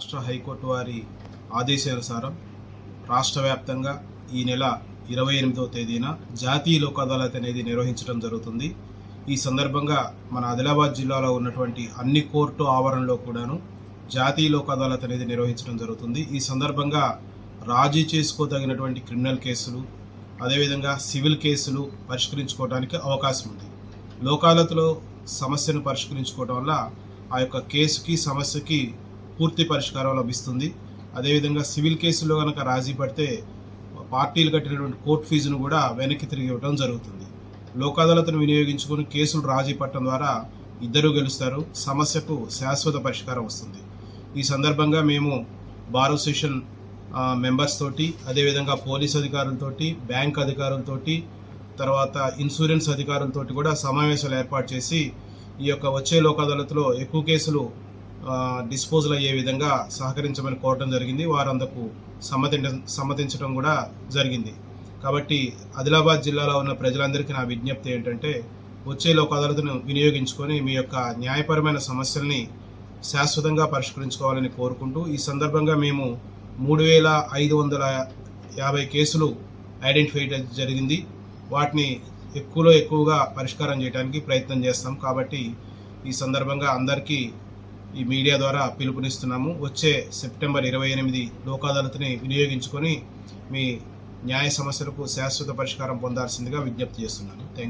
రాష్ట్ర హైకోర్టు వారి ఆదేశానుసారం రాష్ట్ర వ్యాప్తంగా ఈ నెల ఇరవై ఎనిమిదవ తేదీన జాతీయ లోక్ అదాలత్ అనేది నిర్వహించడం జరుగుతుంది. ఈ సందర్భంగా మన ఆదిలాబాద్ జిల్లాలో ఉన్నటువంటి అన్ని కోర్టు ఆవరణలో కూడాను జాతీయ లోక్ అదాలత్ అనేది నిర్వహించడం జరుగుతుంది. ఈ సందర్భంగా రాజీ చేసుకోదగినటువంటి క్రిమినల్ కేసులు అదేవిధంగా సివిల్ కేసులు పరిష్కరించుకోవడానికి అవకాశం ఉంది. లోకాలతలో సమస్యను పరిష్కరించుకోవడం వల్ల ఆ యొక్క కేసుకి సమస్యకి పూర్తి పరిష్కారం లభిస్తుంది. అదేవిధంగా సివిల్ కేసులో కనుక రాజీ పడితే పార్టీలు కట్టినటువంటి కోర్టు ఫీజును కూడా వెనక్కి తిరిగి ఇవ్వడం జరుగుతుంది. లోక్ అదాలత్ను వినియోగించుకుని కేసులు రాజీ పట్టడం ద్వారా ఇద్దరూ గెలుస్తారు. సమస్యకు శాశ్వత పరిష్కారం వస్తుంది. ఈ సందర్భంగా మేము బార్ అసోసియేషన్ మెంబర్స్ తోటి అదేవిధంగా పోలీస్ అధికారులతోటి బ్యాంక్ అధికారులతోటి తర్వాత ఇన్సూరెన్స్ అధికారులతోటి కూడా సమావేశాలు ఏర్పాటు చేసి ఈ యొక్క వచ్చే లోక్ అదాలత్లో ఎక్కువ కేసులు డిస్పోజల్ అయ్యే విధంగా సహకరించమని కోరడం జరిగింది. వారందకు సమ్మతి సమ్మతించడం కూడా జరిగింది. కాబట్టి ఆదిలాబాద్ జిల్లాలో ఉన్న ప్రజలందరికీ నా విజ్ఞప్తి ఏంటంటే వచ్చే లోక్ అదాలత్ను వినియోగించుకొని మీ యొక్క న్యాయపరమైన సమస్యల్ని శాశ్వతంగా పరిష్కరించుకోవాలని కోరుకుంటూ ఈ సందర్భంగా మేము మూడు వేల ఐదు వందల యాభై కేసులు ఐడెంటిఫై జరిగింది. వాటిని ఎక్కువలో ఎక్కువగా పరిష్కారం చేయడానికి ప్రయత్నం చేస్తాం. కాబట్టి ఈ సందర్భంగా అందరికీ ఈ మీడియా ద్వారా పిలుపునిస్తున్నాము. వచ్చే సెప్టెంబర్ ఇరవై ఎనిమిది లోకాదాలత్ని వినియోగించుకొని మీ న్యాయ సమస్యలకు శాశ్వత పరిష్కారం పొందాల్సిందిగా విజ్ఞప్తి చేస్తున్నాను. Thank you